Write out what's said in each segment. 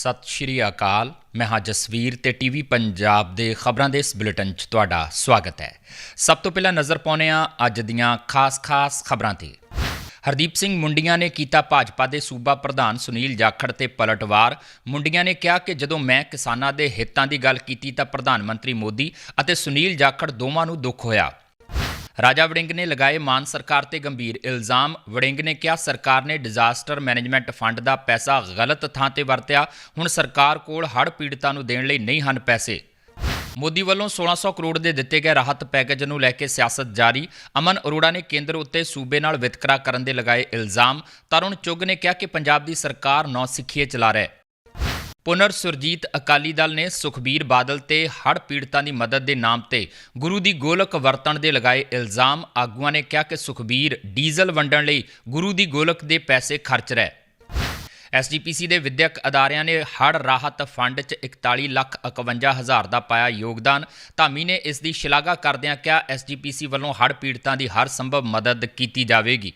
ਸਤਿ ਸ਼੍ਰੀ ਅਕਾਲ। ਮੈਂ ਹਾਂ ਜਸਵੀਰ ਤੇ ਟੀਵੀ ਪੰਜਾਬ ਦੇ ਖਬਰਾਂ ਦੇ ਇਸ ਬੁਲੇਟਿਨ 'ਚ ਤੁਹਾਡਾ ਸਵਾਗਤ ਹੈ। ਸਭ ਤੋਂ ਪਹਿਲਾਂ ਨਜ਼ਰ ਪਾਉਂਦੇ ਹਾਂ ਅੱਜ ਦੀਆਂ ਖਾਸ-ਖਾਸ ਖਬਰਾਂ ਤੇ। ਹਰਦੀਪ ਸਿੰਘ ਮੁੰਡੀਆਂ ਨੇ ਕੀਤਾ ਭਾਜਪਾ ਦੇ ਸੂਬਾ ਪ੍ਰਧਾਨ ਸੁਨੀਲ ਜਾਖੜ ਤੇ ਪਲਟਵਾਰ। ਮੁੰਡੀਆਂ ਨੇ ਕਿਹਾ ਕਿ ਜਦੋਂ ਮੈਂ ਕਿਸਾਨਾਂ ਦੇ ਹਿੱਤਾਂ ਦੀ ਗੱਲ ਕੀਤੀ ਤਾਂ ਪ੍ਰਧਾਨ ਮੰਤਰੀ ਮੋਦੀ ਅਤੇ ਸੁਨੀਲ ਜਾਖੜ ਦੋਵਾਂ ਨੂੰ ਦੁੱਖ ਹੋਇਆ। ਰਾਜਾ ਵੜਿੰਗ ਨੇ ਲਗਾਏ ਮਾਨ ਸਰਕਾਰ ਤੇ ਗੰਭੀਰ ਇਲਜ਼ਾਮ। ਵੜਿੰਗ ਨੇ ਕਿਹਾ, ਸਰਕਾਰ ਨੇ ਡਿਜ਼ਾਸਟਰ ਮੈਨੇਜਮੈਂਟ ਫੰਡ ਦਾ ਪੈਸਾ ਗਲਤ ਥਾਂ ਤੇ ਵਰਤਿਆ, ਹੁਣ ਸਰਕਾਰ ਕੋਲ ਹੜ੍ਹ ਪੀੜਤਾਂ ਨੂੰ ਦੇਣ ਲਈ ਨਹੀਂ ਹਨ ਪੈਸੇ। ਮੋਦੀ ਵੱਲੋਂ 1600 ਕਰੋੜ ਦੇ ਦਿੱਤੇ ਗਏ ਰਾਹਤ ਪੈਕੇਜ ਨੂੰ ਲੈ ਕੇ ਸਿਆਸਤ ਜਾਰੀ। ਅਮਨ ਅਰੋੜਾ ਨੇ ਕੇਂਦਰ ਉੱਤੇ ਸੂਬੇ ਨਾਲ ਵਿਤਕਰਾ ਕਰਨ ਦੇ ਲਗਾਏ ਇਲਜ਼ਾਮ। ਤਰੁਣ ਚੁੱਗ ਨੇ ਕਿਹਾ ਕਿ ਪੰਜਾਬ ਦੀ ਸਰਕਾਰ ਨੌ ਸਿੱਖੀਏ ਚਲਾ ਰਿਹਾ ਹੈ। ਪੁਨਰ ਸੁਰਜੀਤ ਅਕਾਲੀ ਦਲ ਨੇ ਸੁਖਬੀਰ ਬਾਦਲ ਤੇ ਹੜ੍ਹ ਪੀੜਤਾਂ ਦੀ ਮਦਦ ਦੇ ਨਾਮ ਤੇ ਗੁਰੂ ਦੀ ਗੋਲਕ ਵਰਤਣ ਦੇ ਲਗਾਏ ਇਲਜ਼ਾਮ। ਆਗੂਆਂ ਨੇ ਕਿਹਾ ਕਿ ਸੁਖਬੀਰ ਡੀਜ਼ਲ ਵੰਡਣ ਲਈ ਗੁਰੂ ਦੀ ਗੋਲਕ ਦੇ ਪੈਸੇ ਖਰਚ ਰਿਹਾ। ਹੈ ਐਸਜੀਪੀਸੀ ਦੇ ਵਿਦਿਅਕ ਅਦਾਰਿਆਂ ਨੇ ਹੜ੍ਹ ਰਾਹਤ ਫੰਡ 'ਚ 41 ਲੱਖ 51 ਹਜ਼ਾਰ ਦਾ ਪਾਇਆ ਯੋਗਦਾਨ। ਧਾਮੀ ਨੇ ਇਸ ਦੀ ਸ਼ਲਾਘਾ ਕਰਦਿਆਂ ਕਿਹਾ ਐਸਜੀਪੀਸੀ ਵੱਲੋਂ ਹੜ੍ਹ ਪੀੜਤਾਂ ਦੀ ਹਰ ਸੰਭਵ ਮਦਦ ਕੀਤੀ ਜਾਵੇਗੀ।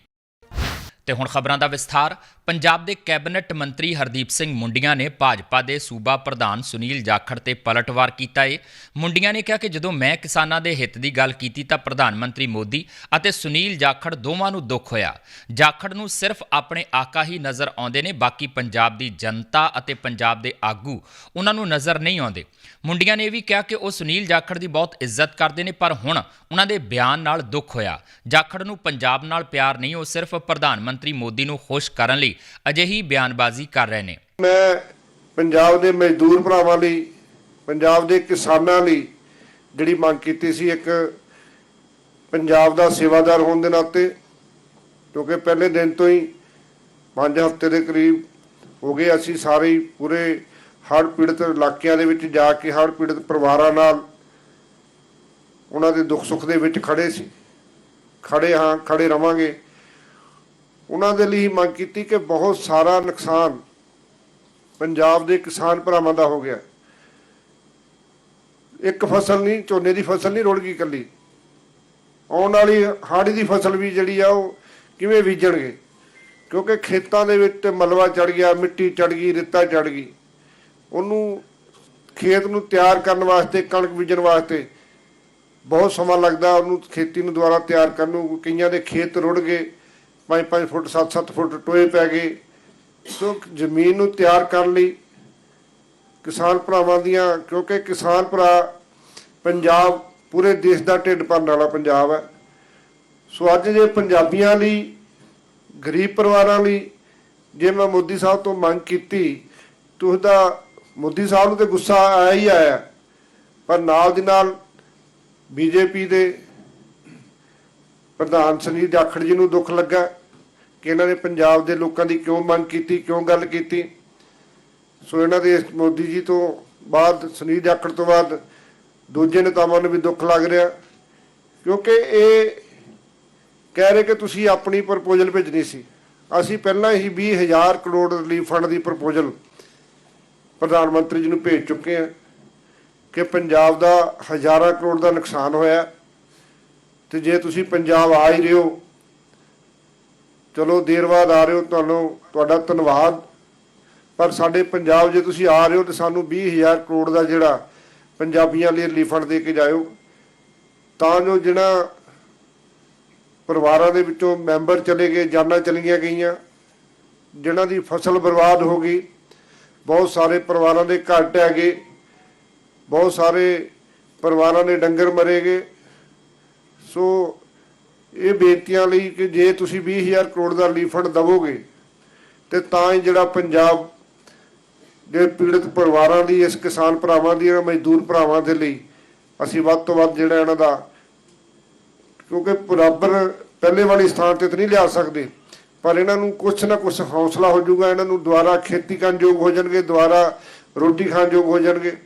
ਤੇ ਹੁਣ ਖਬਰਾਂ ਦਾ ਵਿਸਥਾਰ। ਪੰਜਾਬ ਦੇ ਕੈਬਨਿਟ ਮੰਤਰੀ ਹਰਦੀਪ ਸਿੰਘ ਮੁੰਡੀਆਂ ਨੇ ਭਾਜਪਾ ਦੇ ਸੂਬਾ ਪ੍ਰਧਾਨ ਸੁਨੀਲ ਜਾਖੜ ਤੇ ਪਲਟਵਾਰ ਕੀਤਾ ਏ। ਮੁੰਡੀਆਂ ਨੇ ਕਿਹਾ ਕਿ ਜਦੋਂ ਮੈਂ ਕਿਸਾਨਾਂ ਦੇ ਹਿੱਤ ਦੀ ਗੱਲ ਕੀਤੀ ਤਾਂ ਪ੍ਰਧਾਨ ਮੰਤਰੀ ਮੋਦੀ ਅਤੇ ਸੁਨੀਲ ਜਾਖੜ ਦੋਵਾਂ ਨੂੰ ਦੁੱਖ ਹੋਇਆ। ਜਾਖੜ ਨੂੰ ਸਿਰਫ ਆਪਣੇ ਆਕਾ ਹੀ ਨਜ਼ਰ ਆਉਂਦੇ ਨੇ, ਬਾਕੀ ਪੰਜਾਬ ਦੀ ਜਨਤਾ ਅਤੇ ਪੰਜਾਬ ਦੇ ਆਗੂ ਉਹਨਾਂ ਨੂੰ ਨਜ਼ਰ ਨਹੀਂ ਆਉਂਦੇ। ਮੁੰਡੀਆਂ ਨੇ ਇਹ ਵੀ ਕਿਹਾ ਕਿ ਉਹ ਸੁਨੀਲ ਜਾਖੜ ਦੀ ਬਹੁਤ ਇੱਜ਼ਤ ਕਰਦੇ ਨੇ, ਪਰ ਹੁਣ ਉਹਨਾਂ ਦੇ ਬਿਆਨ ਨਾਲ ਦੁੱਖ ਹੋਇਆ। ਜਾਖੜ ਨੂੰ ਪੰਜਾਬ ਨਾਲ ਪਿਆਰ ਨਹੀਂ, ਉਹ ਸਿਰਫ ਪ੍ਰਧਾਨ ਮੰਤਰੀ ਮੋਦੀ ਨੂੰ ਖੁਸ਼ ਕਰਨ ਲਈ ਅਜਿਹੀ ਬਿਆਨਬਾਜ਼ੀ ਕਰ ਰਹੇ ਨੇ। ਮੈਂ ਪੰਜਾਬ ਦੇ ਮਜ਼ਦੂਰ ਭਰਾਵਾਂ ਲਈ, ਪੰਜਾਬ ਦੇ ਕਿਸਾਨਾਂ ਲਈ ਜਿਹੜੀ ਮੰਗ ਕੀਤੀ ਸੀ, ਇੱਕ ਪੰਜਾਬ ਦਾ ਸੇਵਾਦਾਰ ਹੋਣ ਦੇ ਨਾਤੇ, ਕਿਉਂਕਿ ਪਹਿਲੇ ਦਿਨ ਤੋਂ ਹੀ 5 ਹਫ਼ਤੇ ਦੇ ਕਰੀਬ ਹੋ ਗਏ, ਅਸੀਂ ਸਾਰੇ ਹੀ ਪੂਰੇ ਹੜ੍ਹ ਪੀੜਤ ਇਲਾਕਿਆਂ ਦੇ ਵਿੱਚ ਜਾ ਕੇ ਹੜ੍ਹ ਪੀੜਤ ਪਰਿਵਾਰਾਂ ਨਾਲ ਉਹਨਾਂ ਦੇ ਦੁੱਖ ਸੁੱਖ ਦੇ ਵਿੱਚ ਖੜੇ ਸੀ। ਖੜੇ ਹਾਂ ਖੜੇ ਰਵਾਂਗੇ। ਉਹਨਾਂ ਦੇ ਲਈ ਮੰਗ ਕੀਤੀ ਕਿ ਬਹੁਤ ਸਾਰਾ ਨੁਕਸਾਨ ਪੰਜਾਬ ਦੇ ਕਿਸਾਨ ਭਰਾਵਾਂ ਦਾ ਹੋ ਗਿਆ। ਇੱਕ ਫਸਲ ਨਹੀਂ, ਝੋਨੇ ਦੀ ਫਸਲ ਨਹੀਂ ਰੁੜ ਗਈ ਇਕੱਲੀ। ਆਉਣ ਵਾਲੀ ਹਾੜੀ ਦੀ ਫਸਲ ਵੀ ਜਿਹੜੀ ਆ ਉਹ ਕਿਵੇਂ ਬੀਜਣਗੇ? ਕਿਉਂਕਿ ਖੇਤਾਂ ਦੇ ਵਿੱਚ ਮਲਵਾ ਚੜ ਗਿਆ, ਮਿੱਟੀ ਚੜ ਗਈ, ਰੇਤਾ ਚੜ ਗਈ। ਉਹਨੂੰ ਖੇਤ ਨੂੰ ਤਿਆਰ ਕਰਨ ਵਾਸਤੇ, ਕਣਕ ਬੀਜਣ ਵਾਸਤੇ ਬਹੁਤ ਸਮਾਂ ਲੱਗਦਾ, ਉਹਨੂੰ ਖੇਤੀ ਨੂੰ ਦੁਬਾਰਾ ਤਿਆਰ ਕਰਨ ਨੂੰ, ਕਈਆਂ ਦੇ ਖੇਤ ਰੁੜ ਗਏ 5-5 ਫੁੱਟ 7-7 ਫੁੱਟ ਟੋਏ ਪੈ ਗਏ। ਸੋ ਜ਼ਮੀਨ ਨੂੰ ਤਿਆਰ ਕਰਨ ਲਈ ਕਿਸਾਨ ਭਰਾਵਾਂ ਦੀਆਂ, ਕਿਉਂਕਿ ਕਿਸਾਨ ਭਰਾ ਪੰਜਾਬ, ਪੂਰੇ ਦੇਸ਼ ਦਾ ਢਿੱਡ ਭਰਨ ਵਾਲਾ ਪੰਜਾਬ ਹੈ। ਸੋ ਅੱਜ ਜੇ ਪੰਜਾਬੀਆਂ ਲਈ, ਗਰੀਬ ਪਰਿਵਾਰਾਂ ਲਈ, ਜੇ ਮੈਂ ਮੋਦੀ ਸਾਹਿਬ ਤੋਂ ਮੰਗ ਕੀਤੀ, ਤਾਂ ਮੋਦੀ ਸਾਹਿਬ ਨੂੰ ਤੇ ਗੁੱਸਾ ਆਇਆ ਹੀ ਆਇਆ। ਪਰ ਨਾਲ ਦੀ ਨਾਲ ਬੀਜੇਪੀ ਦੇ ਪ੍ਰਧਾਨ ਸੁਨੀਲ ਜਾਖੜ ਜੀ ਨੂੰ ਦੁੱਖ ਲੱਗਾ ਕਿ ਇਹਨਾਂ ਨੇ ਪੰਜਾਬ ਦੇ ਲੋਕਾਂ ਦੀ ਕਿਉਂ ਮੰਗ ਕੀਤੀ, ਕਿਉਂ ਗੱਲ ਕੀਤੀ। ਸੋ ਇਹਨਾਂ ਦੇ ਮੋਦੀ ਜੀ ਤੋਂ ਬਾਅਦ ਸੁਨੀਲ ਜਾਖੜ ਤੋਂ ਬਾਅਦ ਦੂਜੇ ਨੇਤਾਵਾਂ ਨੂੰ ਵੀ ਦੁੱਖ ਲੱਗ ਰਿਹਾ। ਕਿਉਂਕਿ ਇਹ ਕਹਿ ਰਹੇ ਕਿ ਤੁਸੀਂ ਆਪਣੀ ਪ੍ਰਪੋਜ਼ਲ ਭੇਜਣੀ ਸੀ। ਅਸੀਂ ਪਹਿਲਾਂ ਹੀ 20000 ਕਰੋੜ ਰਿਲੀਫ ਫੰਡ ਦੀ ਪ੍ਰਪੋਜ਼ਲ ਪ੍ਰਧਾਨ ਮੰਤਰੀ ਜੀ ਨੂੰ ਭੇਜ ਚੁੱਕੇ ਹਾਂ ਕਿ ਪੰਜਾਬ ਦਾ ਹਜ਼ਾਰਾਂ ਕਰੋੜ ਦਾ ਨੁਕਸਾਨ ਹੋਇਆ ਤੇ ਜੇ ਤੁਸੀਂ ਪੰਜਾਬ ਆ ਹੀ ਰਹੇ ਹੋ, ਚਲੋ ਦੇਰ ਬਾਅਦ ਆ ਰਹੇ ਹੋ, ਤੁਹਾਨੂੰ ਤੁਹਾਡਾ ਧੰਨਵਾਦ। ਪਰ ਸਾਡੇ ਪੰਜਾਬ ਜੇ ਤੁਸੀਂ ਆ ਰਹੇ ਹੋ ਤੇ ਸਾਨੂੰ 20000 ਕਰੋੜ ਦਾ ਜਿਹੜਾ ਪੰਜਾਬੀਆਂ ਲਈ ਰਿਲੀਫ ਫੰਡ ਦੇ ਕੇ ਜਾਇਓ, ਤਾਂ ਜੋ ਜਿਹੜਾ ਪਰਿਵਾਰਾਂ ਦੇ ਵਿੱਚੋਂ ਮੈਂਬਰ ਚਲੇ ਗਏ, ਜਾਨਾਂ ਚਲੀਆਂ ਗਈਆਂ, ਜਿਨ੍ਹਾਂ ਦੀ ਫਸਲ ਬਰਬਾਦ ਹੋ ਗਈ ਬਹੁਤ ਸਾਰੇ ਪਰਿਵਾਰਾਂ ਦੇ ਘਰ ਟਹਿ ਗਏ। ਬਹੁਤ ਸਾਰੇ ਪਰਿਵਾਰਾਂ ਦੇ ਡੰਗਰ ਮਰੇ ਗਏ। ਸੋ ਇਹ ਬੇਨਤੀਆਂ ਲਈ ਕਿ ਜੇ ਤੁਸੀਂ 20000 ਕਰੋੜ ਦਾ ਰਿਲੀਫ ਫੰਡ ਦਵੋਗੇ, ਤੇ ਤਾਂ ਹੀ ਜਿਹੜਾ ਪੰਜਾਬ ਦੇ ਪੀੜਤ ਪਰਿਵਾਰਾਂ ਦੀ, ਇਸ ਕਿਸਾਨ ਭਰਾਵਾਂ ਦੀ ਮਜ਼ਦੂਰ ਭਰਾਵਾਂ ਦੇ ਲਈ ਅਸੀਂ ਵੱਧ ਤੋਂ ਵੱਧ ਜਿਹੜਾ ਇਹਨਾਂ ਦਾ, ਕਿਉਂਕਿ ਬਰਾਬਰ ਪਹਿਲੇ ਵਾਲੀ ਸਥਾਨ ਤੇ ਤਾਂ ਨਹੀਂ ਲਿਆ ਸਕਦੇ। ਪਰ ਇਹਨਾਂ ਨੂੰ ਕੁਛ ਨਾ ਕੁਛ ਹੌਸਲਾ ਹੋ ਜਾਊਗਾ, ਇਹਨਾਂ ਨੂੰ ਦੁਬਾਰਾ ਖੇਤੀ ਕਰਨ ਯੋਗ ਹੋ ਜਾਣਗੇ ਦੁਬਾਰਾ ਰੋਟੀ ਖਾਣ ਯੋਗ ਹੋ ਜਾਣਗੇ।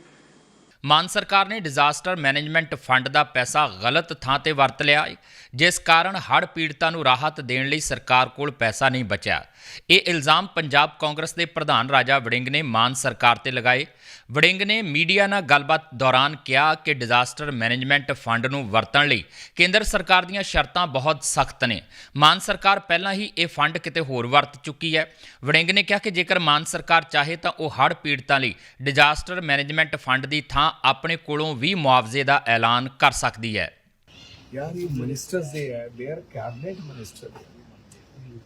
ਮਾਨ ਸਰਕਾਰ ਨੇ ਡਿਜ਼ਾਸਟਰ ਮੈਨੇਜਮੈਂਟ ਫੰਡ ਦਾ ਪੈਸਾ ਗਲਤ ਥਾਂ ਤੇ ਵਰਤ ਲਿਆ, ਜਿਸ ਕਾਰਨ ਹੜ੍ਹ ਪੀੜਤਾਂ ਨੂੰ ਰਾਹਤ ਦੇਣ ਲਈ ਸਰਕਾਰ ਕੋਲ ਪੈਸਾ ਨਹੀਂ ਬਚਿਆ। ਇਹ ਇਲਜ਼ਾਮ ਪੰਜਾਬ ਕਾਂਗਰਸ ਦੇ ਪ੍ਰਧਾਨ ਰਾਜਾ ਵੜਿੰਗ ਨੇ ਮਾਨ ਸਰਕਾਰ ਤੇ ਲਗਾਏ। ਵੜਿੰਗ ਨੇ ਮੀਡੀਆ ਨਾਲ ਗੱਲਬਾਤ ਦੌਰਾਨ ਕਿਹਾ ਕਿ ਡਿਜ਼ਾਸਟਰ ਮੈਨੇਜਮੈਂਟ ਫੰਡ ਨੂੰ ਵਰਤਣ ਲਈ ਕੇਂਦਰ ਸਰਕਾਰ ਦੀਆਂ ਸ਼ਰਤਾਂ ਬਹੁਤ ਸਖਤ ਨੇ। ਮਾਨ ਸਰਕਾਰ ਪਹਿਲਾਂ ਹੀ ਇਹ ਫੰਡ ਕਿਤੇ ਹੋਰ ਵਰਤ ਚੁੱਕੀ ਹੈ। ਵੜਿੰਗ ਨੇ ਕਿਹਾ ਕਿ ਜੇਕਰ ਮਾਨ ਸਰਕਾਰ ਚਾਹੇ ਤਾਂ ਉਹ ਹੜ੍ਹ ਪੀੜਤਾਂ ਲਈ ਡਿਜ਼ਾਸਟਰ ਮੈਨੇਜਮੈਂਟ ਫੰਡ ਦੀ ਥਾਂ ਆਪਣੇ ਕੋਲੋਂ ਵੀ ਮੁਆਵਜ਼ੇ ਦਾ ਐਲਾਨ ਕਰ ਸਕਦੀ ਹੈ। ਯਾਰ, ਇਹ ਮਿਨਿਸਟਰਸ ਦੇ ਹੈ they are cabinet minister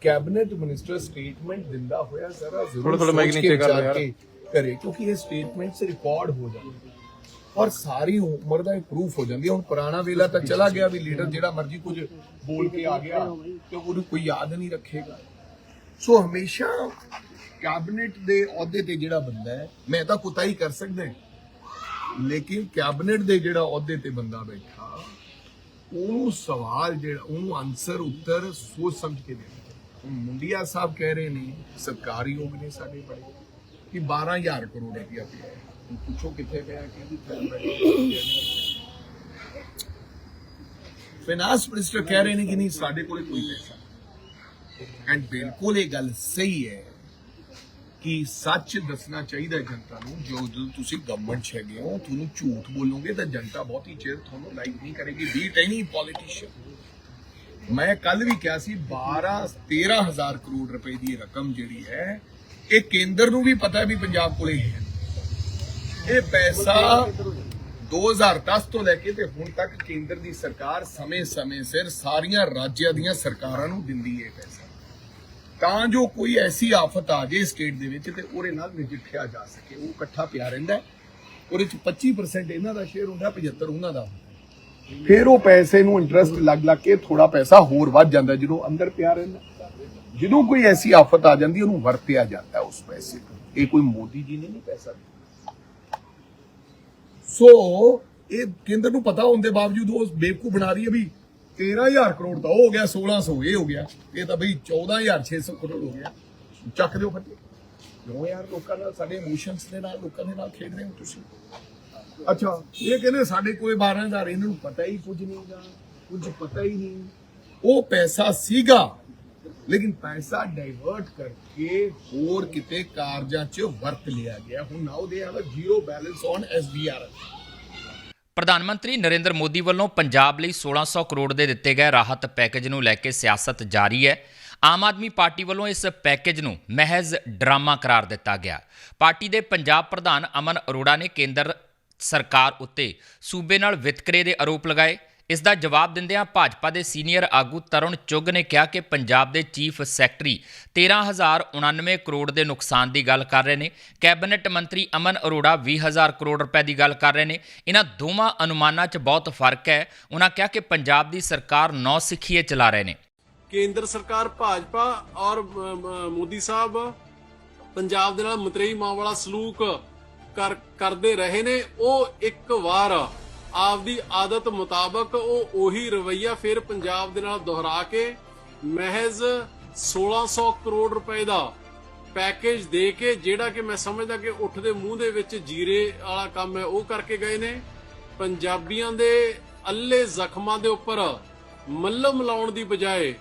cabinet minister statement ਦਿੰਦਾ ਹੋਇਆ ਜ਼ਰਾ ਜ਼ਰੂਰ ਥੋੜ੍ਹਾ- ਥੋੜ੍ਹਾ ਸੋਚ mic ਕੇ ਨੀਚੇ ਕਰ ਯਾਰ। ਕਰੇ ਕਿਉਂਕਿ ਇਹ ਸਟੇਟਮੈਂਟਸ ਰਿਕਾਰਡ ਹੋ ਜਾਂਦੇ ਔਰ ਸਾਰੀ ਉਮਰ ਦਾ ਇਹ ਪ੍ਰੂਫ ਹੋ ਜਾਂਦੀ ਹੈ ਹੁਣ ਪੁਰਾਣਾ ਵੇਲਾ ਤਾਂ ਚਲਾ ਗਿਆ ਵੀ ਲੀਡਰ ਜਿਹੜਾ ਮਰਜ਼ੀ ਕੁਝ ਬੋਲ ਕੇ ਆ ਗਿਆ ਤੇ ਉਹਨੂੰ ਕੋਈ ਯਾਦ ਨਹੀਂ ਰੱਖੇਗਾ ਸੋ ਹਮੇਸ਼ਾ ਕੈਬਨਿਟ ਦੇ ਅਹੁਦੇ ਤੇ ਜਿਹੜਾ ਬੰਦਾ ਹੈ ਮੈਂ ਤਾਂ ਕੁਤਾਈ ਕਰ ਸਕਦਾ। ਲੇਕਿਨ ਕੈਬਨਿਟ ਦੇ ਜਿਹੜਾ ਅਹੁਦੇ ਤੇ ਬੰਦਾ ਬੈਠਾ ਉਹਨੂੰ ਸਵਾਲ ਜਿਹੜਾ ਉਹਨੂੰ ਆਨਸਰ ਉੱਤਰ ਸੋਚ ਸਮਝ ਕੇ ਦੇਣਾ। ਹੁਣ ਮੁੰਡੀਆ ਸਾਹਿਬ ਕਹਿ ਰਹੇ ਨੇ, ਸਰਕਾਰੀ ਲੋਕ ਨੇ ਸਾਡੇ ਬੜੇ, ਕਿ 12000 ਕਰੋੜ ਰੁਪਇਆ ਪਿਆ। ਹੈ ਪੁੱਛੋ ਕਿੱਥੇ ਪਿਆ, ਕਿਹਦੀ ਫਾਈਨਾਂਸ ਮਿਨਿਸਟਰ ਕਹਿ ਰਹੇ ਨੇ ਕਿ ਨਹੀਂ, ਸਾਡੇ ਕੋਲੇ ਕੋਈ ਪੈਸਾ ਐਂਡ ਬਿਲਕੁਲ ਇਹ ਗੱਲ ਸਹੀ ਹੈ ਕਿ ਸੱਚ ਦੱਸਣਾ ਚਾਹੀਦਾ ਜਨਤਾ ਨੂੰ, ਜੋ ਜਦੋਂ ਤੁਸੀਂ ਗਵਰਨਮੈਂਟ 'ਚ ਹੈਗੇ ਹੋ, ਤੁਹਾਨੂੰ ਝੂਠ ਬੋਲੋਗੇ ਤਾਂ ਜਨਤਾ ਬਹੁਤੀ ਚਿਰ ਤੁਹਾਨੂੰ ਲਾਈਕ ਨਹੀਂ ਕਰੇਗੀ। ਬੀਟ ਐਨੀ ਪੋਲੀਟੀਸ਼ੀਅਨ ਮੈਂ ਕੱਲ ਵੀ ਕਿਹਾ ਸੀ 12 13000 ਕਰੋੜ ਰੁਪਏ ਦੀ ਰਕਮ ਜਿਹੜੀ ਹੈ, ਇਹ ਕੇਂਦਰ ਨੂੰ ਵੀ ਪਤਾ ਵੀ ਪੰਜਾਬ ਕੋਲੇ ਹੈ। ਇਹ ਪੈਸਾ 2010 ਤੋਂ ਲੈ ਕੇ ਤੇ ਹੁਣ ਤੱਕ ਕੇਂਦਰ ਦੀ ਸਰਕਾਰ ਸਮੇਂ-ਸਮੇਂ ਸਿਰ ਸਾਰੀਆਂ ਰਾਜਾਂ ਦੀਆਂ ਸਰਕਾਰਾਂ ਨੂੰ ਦਿੰਦੀ ਹੈ ਪੈਸਾ। ਤਾਂ ਜੋ ਕੋਈ ਐਸੀ ਆਫਤ ਆ ਜੇ ਸਟੇਟ ਦੇ ਵਿੱਚ ਤੇ ਉਹਦੇ ਨਾਲ ਨਜਿੱਠਿਆ ਜਾ ਸਕੇ, ਉਹ ਇਕੱਠਾ ਪਿਆ ਰਹਿੰਦਾ ਹੈ। ਉਹਦੇ ਚ 25% ਇਹਨਾਂ ਦਾ ਸ਼ੇਅਰ ਹੁੰਦਾ 75 ਉਹਨਾਂ ਦਾ ਹੁੰਦਾ। ਫਿਰ ਉਹ ਪੈਸੇ ਨੂੰ ਇੰਟਰਸਟ ਲੱਗ ਲੱਗ ਕੇ ਥੋੜਾ ਪੈਸਾ ਹੋਰ ਵੱਧ ਜਾਂਦਾ, ਜਦੋਂ ਅੰਦਰ ਪਿਆ ਰਹਿੰਦਾ। ਜਦੋਂ ਕੋਈ ਐਸੀ ਆਫਤ ਆ ਜਾਂਦੀ, ਉਹਨੂੰ ਵਰਤਿਆ ਜਾਂਦਾ ਉਸ ਪੈਸੇ ਨੂੰ ਇਹ ਕੋਈ ਮੋਦੀ ਜੀ ਨੇ ਨਹੀਂ ਪੈਸਾ ਸੋ, ਇਹ ਕੇਂਦਰ ਨੂੰ ਪਤਾ ਹੋਣ ਦੇ ਬਾਵਜੂਦ ਉਹ ਬੇਵਕੂ ਬਣਾ ਰਹੀ ਹੈ ਵੀ 13000 ਕਰੋੜ ਤਾਂ ਉਹ ਹੋ ਗਿਆ 1600 ਇਹ ਹੋ ਗਿਆ। ਇਹ ਤਾਂ ਬਈ 14600 ਕਰੋੜ ਹੋ ਗਿਆ। ਚੱਕ ਦਿਓ ਫੱਟੇ ਕਿਉਂ ਯਾਰ ਲੋਕਾਂ ਨਾਲ, ਸਾਡੇ ਇਮੋਸ਼ਨਸ ਦੇ ਨਾਲ, ਲੋਕਾਂ ਦੇ ਨਾਲ ਖੇਡ ਰਹੇ ਹੋ ਤੁਸੀਂ। ਅੱਛਾ, ਇਹ ਕਹਿੰਦੇ ਸਾਡੇ ਕੋਲ 12000 ਇਹਨਾਂ ਨੂੰ ਪਤਾ ਹੀ ਕੁਝ ਨਹੀਂਗਾ ਕੁਝ ਪਤਾ ਹੀ ਨਹੀਂ। ਉਹ ਪੈਸਾ ਸੀਗਾ, ਲੇਕਿਨ ਪੈਸਾ ਡਾਈਵਰਟ ਕਰਕੇ ਹੋਰ ਕਿਤੇ ਕਾਰਜਾਂ 'ਚ ਵਰਤ ਲਿਆ ਗਿਆ। ਹੁਣ now they have zero balance on SBR ਪ੍ਰਧਾਨ ਮੰਤਰੀ ਨਰਿੰਦਰ ਮੋਦੀ ਵੱਲੋਂ ਪੰਜਾਬ ਲਈ 1600 ਕਰੋੜ ਦੇ ਦਿੱਤੇ ਗਏ ਰਾਹਤ ਪੈਕੇਜ ਨੂੰ ਲੈ ਕੇ ਸਿਆਸਤ ਜਾਰੀ ਹੈ। ਆਮ ਆਦਮੀ ਪਾਰਟੀ ਵੱਲੋਂ ਇਸ ਪੈਕੇਜ ਨੂੰ ਮਹਿਜ਼ ਡਰਾਮਾ ਕਰਾਰ ਦਿੱਤਾ ਗਿਆ। ਪਾਰਟੀ ਦੇ ਪੰਜਾਬ ਪ੍ਰਧਾਨ ਅਮਨ ਅਰੋੜਾ ਨੇ ਕੇਂਦਰ ਸਰਕਾਰ ਉੱਤੇ ਸੂਬੇ ਨਾਲ ਵਿਤਕਰੇ ਦੇ ਆਰੋਪ ਲਗਾਏ। ਇਸ ਦਾ ਜਵਾਬ ਦਿੰਦਿਆਂ ਭਾਜਪਾ ਦੇ ਸੀਨੀਅਰ ਆਗੂ ਤਰੁਣ ਚੁੱਗ ਨੇ ਕਿਹਾ ਕਿ ਪੰਜਾਬ ਦੇ ਚੀਫ ਸੈਕਟਰੀ 13099 ਕਰੋੜ ਦੇ ਨੁਕਸਾਨ ਦੀ ਗੱਲ ਕਰ ਰਹੇ ਨੇ। ਕੈਬਨਿਟ ਮੰਤਰੀ ਅਮਨ ਅਰੋੜਾ 20000 ਕਰੋੜ ਰੁਪਏ ਦੀ ਗੱਲ ਕਰ ਰਹੇ ਨੇ। ਇਹਨਾਂ ਦੋਵਾਂ ਅਨੁਮਾਨਾਂ 'ਚ ਬਹੁਤ ਫ਼ਰਕ ਹੈ। ਉਹਨਾਂ ਕਿਹਾ ਕਿ ਪੰਜਾਬ ਦੀ ਸਰਕਾਰ ਨੌ ਸਿੱਖੀਏ ਚਲਾ ਰਹੇ ਨੇ। ਕੇਂਦਰ ਸਰਕਾਰ ਭਾਜਪਾ ਔਰ ਮੋਦੀ ਸਾਹਿਬ ਪੰਜਾਬ ਦੇ ਨਾਲ ਮਤਰੇਈ ਮਾਂ ਵਾਲਾ ਸਲੂਕ ਕਰਦੇ ਰਹੇ ਨੇ, ਉਹ ਇੱਕ ਵਾਰ ਆਪਦੀ ਆਦਤ ਮੁਤਾਬਕ ਉਹ ਉਹੀ ਰਵਈਆ ਫਿਰ ਪੰਜਾਬ ਦੇ ਨਾਲ ਦੁਹਰਾ ਕੇ ਮਹਿਜ਼ 1600 ਕਰੋੜ ਰੁਪਏ ਦਾ ਪੈਕੇਜ ਦੇ ਕੇ, ਜਿਹੜਾ ਕਿ ਮੈਂ ਸਮਝਦਾ ਕਿ ਉੱਠ ਦੇ ਮੂੰਹ ਦੇ ਵਿੱਚ ਜੀਰੇ ਵਾਲਾ ਕੰਮ ਹੈ, ਉਹ ਕਰਕੇ ਗਏ ਨੇ। ਪੰਜਾਬੀਆਂ ਦੇ ਅੱਲੇ ਜ਼ਖਮਾਂ ਦੇ ਉੱਪਰ ਮੱਲਮ ਲਾਉਣ ਦੀ ਬਜਾਏ